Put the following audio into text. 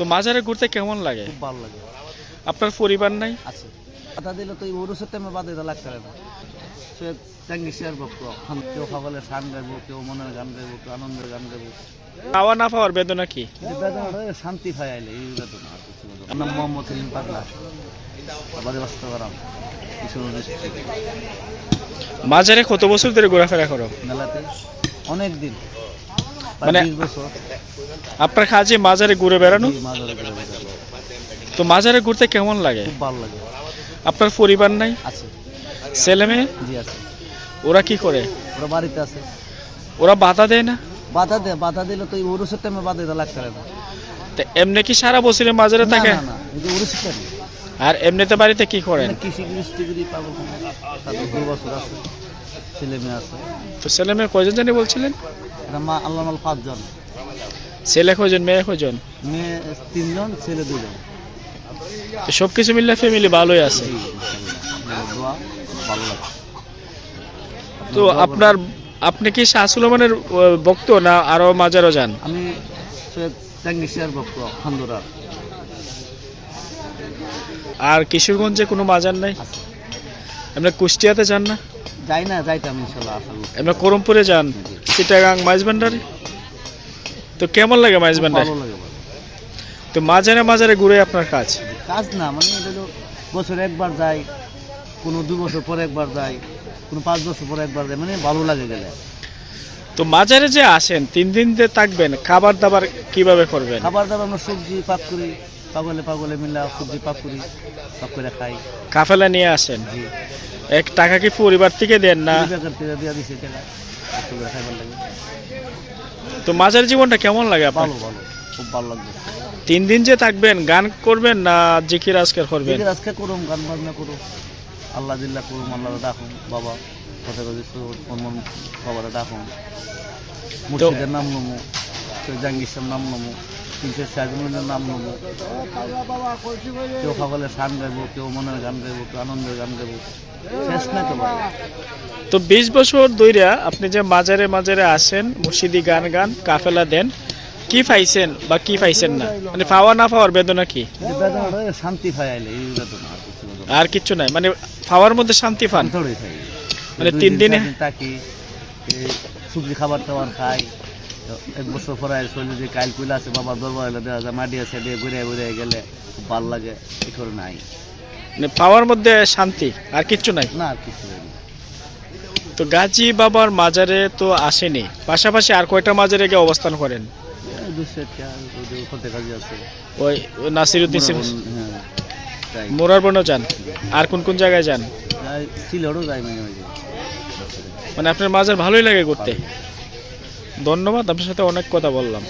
তো মাজারে ঘুরতে কেমন লাগে? খুব ভালো লাগে। আপনার পরিবার নাই? আছে। কথা দিলে তো এই ওরুসের টাইমে বাদে তো লাগতে না। সে ট্যাঙ্গি শেয়ার ভক্ত। কেউ সকলে শান গাইবো কেউ মনের গান গাইবো কেউ আনন্দের গান গাইবো পাওয়া না পাওয়ার বেদনা কি? এই বেদনাটা শান্তি পাই আইলে এই বেদনা আর কিছু বেদনা নাম মোহাম্মদ সেলিম পাগলা। বাড়ি বাস্তব করাম কিশোর ডিস্ট্রিক্ট মাজারে কত বছর ধরে ঘোরাফেরা করো? মেলাতে অনেক দিন। মানে- মানে আপনার কাজে মাজারে ঘুরে বেড়ানো। তো মাজারে ঘুরতে কেমন লাগে? ভালো লাগে। আপনার পরিবার নাই? আছে। ছেলে মেয়ে? জি আছে। ওরা কি করে? ওরা বাড়িতে আছে। ওরা বাধা দেয় না? বাধা দে বাধা দিলে তো এই ওরুসের টাইমে বাদে তো লাগতে না। তো এমনি কি সারা বছরে মাজারে থাকে? না না এই যে টাইমে আর এমনিতে বাড়িতে কি করেন? কৃষি পাবো তাদের দু বছর আছে ছেলে মেয়ে আছে। তো ছেলে মেয়ে কয়জন জানি বলছিলেন? এটা মা আল্লাহ মাল পাঁচজন। ছেলে কয়জন মেয়ে কয়জন? মেয়ে তিনজন ছেলে দুজন। সব কিছু মিললে ফ্যামিলি ভালোই আছে। ভালো তো আপনার আপনি কি শাহ সুলেমানের ভক্ত না আরও মাজারও যান? আমি ভক্ত খান্দুরার আর কিশোরগঞ্জে কোনো মাজার নাই? আপনি কুষ্টিয়াতে যান না? যাই না যাইতাম ইনশাল্লাহ আপনি করমপুরে যান চিটাগাং মাইজবান্ডারে তো কেমন লাগে মাইজবান্ডারে ভালো লাগে ভালো। তো মাজারে মাজারে ঘুরে আপনার কাজ? কাজ না মানে এটা হলো বছরে একবার যাই কোনো দু বছর পরে একবার যাই কোনো পাঁচ বছর পরে একবার যাই মানে ভালো লাগে গেলে। তো মাজারে যে আসেন তিন দিন যে থাকবেন খাবার দাবার কীভাবে করবেন? খাবার দাবার আমরা সবজি পাক করি পাগলে পাগলে মিলা সবজি পাক করি পাক করে খাই। কাফেলা নিয়ে আসেন? জি। এক টাকা কি পরিবার থেকে দেন না? তো মাজার জীবনটা কেমন লাগে ভালো ভালো খুব ভালো লাগবে। তিন দিন যে থাকবেন গান করবেন না জিকির আজকের করবেন? আজকে করুম গান বাজনা করুম। আল্লাহ দিল্লা করুম আল্লাহ ডাকুম বাবা কথা কথা মন বাবারা ডাকুম। মুর্শিদের নাম নমু জাঙ্গিসের নাম নমু। তিনশো শাহজামিনের নাম নমু কেউ সকলে শান গাইবো কেউ মনের গান গাইবো কেউ আনন্দের গান গাইবো। শেষ নাই তো তো বিশ বছর ধইরা আপনি যে মাজারে মাজারে আসেন মুর্শিদি গান গান কাফেলা দেন কি পাইছেন বা কি পাইছেন না? মানে পাওয়া না পাওয়ার বেদনা কি? শান্তি পাই আইলে এই বেদনা আর কিছু নাই। মানে পাওয়ার মধ্যে শান্তি পান? মানে তিন দিনে- থাকি সবজি খাবার টাবার খাই এক বছর পরে শরীরে যে কাইল কুইলা আছে বাবার দরবার হলে দেখা যায় মাটি আছে দিয়ে ঘুরে ঘুরে গেলে খুব ভালো লাগে এই করে নাই। মানে পাওয়ার মধ্যে শান্তি আর কিচ্ছু নাই? না আর কিছু নেই। তো গাজী বাবার মাজারে তো আসেনি পাশাপাশি আর কয়টা মাজারে গিয়ে অবস্থান করেন? একটা ওই করতে নাসিরুদ্দিন হ্যাঁ যাই মোরার বনও যান? আর কোন কোন জায়গায় যান? সিলেটও যাই মানে আপনার মাজার ভালোই লাগে ঘুরতে? ধন্যবাদ আপনার সাথে অনেক কথা বললাম।